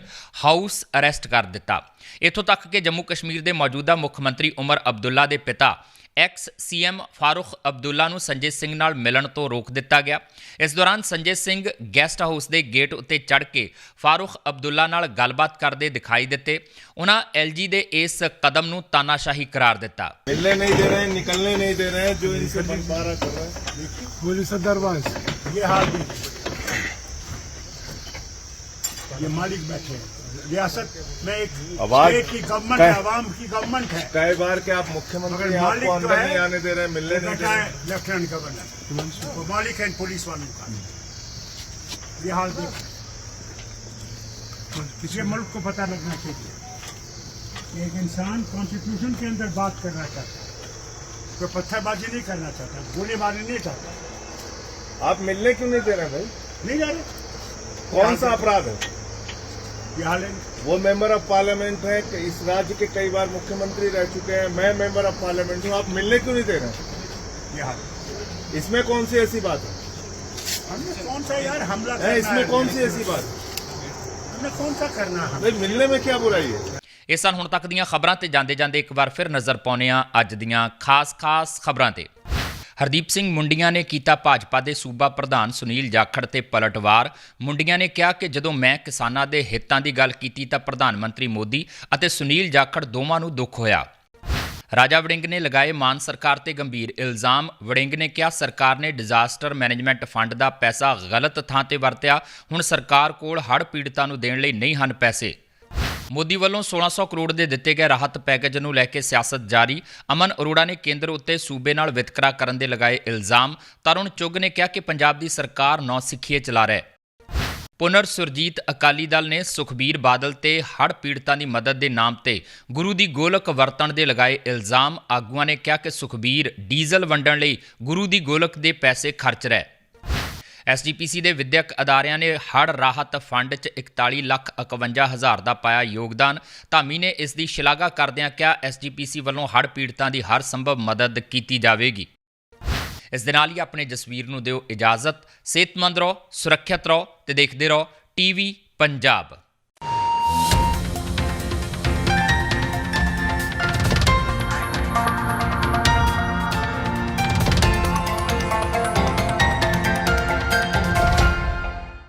ਹਾਊਸ ਅਰੈਸਟ ਕਰ ਦਿੱਤਾ। ਇੱਥੋਂ ਤੱਕ ਕਿ ਜੰਮੂ ਕਸ਼ਮੀਰ ਦੇ ਮੌਜੂਦਾ ਮੁੱਖ ਮੰਤਰੀ ਉਮਰ ਅਬਦੁੱਲਾ ਦੇ ਪਿਤਾ ਐਕਸ ਸੀਐਮ ਫਾਰੂਖ ਅਬਦੁੱਲਾ ਨੂੰ ਸੰਜੇ ਸਿੰਘ ਨਾਲ ਮਿਲਣ ਤੋਂ ਰੋਕ ਦਿੱਤਾ ਗਿਆ ਇਸ ਦੌਰਾਨ ਸੰਜੇ ਸਿੰਘ ਗੈਸਟ ਹਾਊਸ ਦੇ ਗੇਟ ਉੱਤੇ ਚੜ੍ਹ ਕੇ ਫਾਰੂਖ ਅਬਦੁੱਲਾ ਨਾਲ ਗੱਲਬਾਤ ਕਰਦੇ ਦਿਖਾਈ ਦਿੱਤੇ ਉਹਨਾਂ ਐਲਜੀ ਦੇ ਇਸ ਕਦਮ ਨੂੰ ਤਾਨਾਸ਼ਾਹੀ ਕਰਾਰ ਦਿੱਤਾ मिलने नहीं दे रहे हैं निकलने नहीं दे रहे हैं जो इनसे बंटवारा कर रहे हैं पुलिस दरबार ये हाल भी ये मालिक बैठे हैं रियासत में एक आवाज- की गवर्नमेंट है आवाम की गवर्नमेंट है। कई बार के आप मुख्यमंत्री मालिक आपको तो अंदर नहीं आने दे रहे हैं मिलने नहीं दे रहे लेफ्टिनेंट गवर्नर वो मालिक है पुलिस वालों का। ये हाल भी पिछले मुल्क को पता लगना चाहिए। एक इंसान कॉन्स्टिट्यूशन के अंदर बात करना चाहता है कोई पत्थरबाजी नहीं करना चाहता गोली गोलीबारी नहीं चाहता। आप मिलने क्यों नहीं दे रहे भाई? नहीं जा रहे। कौन सा अपराध है? वो मेंबर ऑफ पार्लियामेंट है कि इस राज्य के कई बार मुख्यमंत्री रह चुके हैं मैं मेंबर ऑफ पार्लियामेंट हूँ आप मिलने क्यों नहीं दे रहे हैं ये हाल इसमें कौन सी ऐसी बात है हमने कौन सा यार हमला है करना इसमें है? कौन सी ऐसी बात है हमने कौन सा करना है भाई मिलने में क्या बुराई है ਇਹ ਸਨ ਹੁਣ ਤੱਕ ਦੀਆਂ ਖਬਰਾਂ ਤੇ ਜਾਂਦੇ ਜਾਂਦੇ ਇੱਕ ਵਾਰ ਫਿਰ ਨਜ਼ਰ ਪਾਉਂਦੇ ਹਾਂ ਅੱਜ ਦੀਆਂ ਖਾਸ-ਖਾਸ ਖਬਰਾਂ ਤੇ ਹਰਦੀਪ ਸਿੰਘ ਮੁੰਡੀਆਂ ਨੇ ਕੀਤਾ ਭਾਜਪਾ ਦੇ ਸੂਬਾ ਪ੍ਰਧਾਨ ਸੁਨੀਲ ਜਾਖੜ ਤੇ ਪਲਟਵਾਰ। ਮੁੰਡੀਆਂ ਨੇ ਕਿਹਾ ਕਿ ਜਦੋਂ ਮੈਂ ਕਿਸਾਨਾਂ ਦੇ ਹਿੱਤਾਂ ਦੀ ਗੱਲ ਕੀਤੀ ਤਾਂ ਪ੍ਰਧਾਨ ਮੰਤਰੀ ਮੋਦੀ ਅਤੇ ਸੁਨੀਲ ਜਾਖੜ ਦੋਵਾਂ ਨੂੰ ਦੁੱਖ ਹੋਇਆ। ਰਾਜਾ ਵੜਿੰਗ ਨੇ ਲਗਾਏ ਮਾਨ ਸਰਕਾਰ ਤੇ ਗੰਭੀਰ ਇਲਜ਼ਾਮ। ਵੜਿੰਗ ਨੇ ਕਿਹਾ, ਸਰਕਾਰ ਨੇ ਡਿਜ਼ਾਸਟਰ ਮੈਨੇਜਮੈਂਟ ਫੰਡ ਦਾ ਪੈਸਾ ਗਲਤ ਥਾਂ ਤੇ ਵਰਤਿਆ। ਹੁਣ ਸਰਕਾਰ ਕੋਲ ਹੜ੍ਹ ਪੀੜਤਾਂ ਨੂੰ ਦੇਣ ਲਈ ਨਹੀਂ ਹਨ ਪੈਸੇ। ਮੋਦੀ ਵੱਲੋਂ 1600 ਕਰੋੜ ਦੇ ਦਿੱਤੇ ਗਏ ਰਾਹਤ ਪੈਕੇਜ ਨੂੰ ਲੈ ਕੇ ਸਿਆਸਤ ਜਾਰੀ। ਅਮਨ ਅਰੋੜਾ ਨੇ ਕੇਂਦਰ ਉੱਤੇ ਸੂਬੇ ਨਾਲ ਵਿਤਕਰਾ ਕਰਨ ਦੇ ਲਗਾਏ ਇਲਜ਼ਾਮ। ਤਰੁਣ ਚੁੱਗ ਨੇ ਕਿਹਾ ਕਿ ਪੰਜਾਬ ਦੀ ਸਰਕਾਰ ਨੌ ਸਿੱਖੀਏ ਚਲਾ ਰਿਹਾ ਹੈ। ਪੁਨਰ ਸੁਰਜੀਤ ਅਕਾਲੀ ਦਲ ਨੇ ਸੁਖਬੀਰ ਬਾਦਲ ਤੇ ਹੜ੍ਹ ਪੀੜਤਾਂ ਦੀ ਮਦਦ ਦੇ ਨਾਮ ਤੇ ਗੁਰੂ ਦੀ ਗੋਲਕ ਵਰਤਣ ਦੇ ਲਗਾਏ ਇਲਜ਼ਾਮ। ਆਗੂਆਂ ਨੇ ਕਿਹਾ ਕਿ ਸੁਖਬੀਰ ਡੀਜ਼ਲ ਵੰਡਣ ਲਈ ਗੁਰੂ ਦੀ ਗੋਲਕ ਦੇ ਪੈਸੇ ਖਰਚ ਰਿਹਾ। ਐਸਜੀਪੀਸੀ ਦੇ ਵਿਦਿਅਕ ਅਦਾਰਿਆਂ ਨੇ ਹੜ੍ਹ ਰਾਹਤ ਫੰਡ 'ਚ 41 ਲੱਖ 51 ਹਜ਼ਾਰ ਦਾ ਪਾਇਆ ਯੋਗਦਾਨ। ਧਾਮੀ ਨੇ ਇਸ ਦੀ ਸ਼ਲਾਘਾ ਕਰਦਿਆਂ ਕਿਹਾ ਐਸਜੀਪੀਸੀ ਵੱਲੋਂ ਹੜ੍ਹ ਪੀੜਤਾਂ ਦੀ ਹਰ ਸੰਭਵ ਮਦਦ ਕੀਤੀ ਜਾਵੇਗੀ। ਇਸ ਦੇ ਨਾਲ ਹੀ ਆਪਣੇ ਜਸਵੀਰ ਨੂੰ ਦਿਓ ਇਜਾਜ਼ਤ। ਸਿਹਤਮੰਦ ਰਹੋ, ਸੁਰੱਖਿਅਤ ਰਹੋ ਤੇ ਦੇਖਦੇ ਰਹੋ ਟੀਵੀ ਪੰਜਾਬ।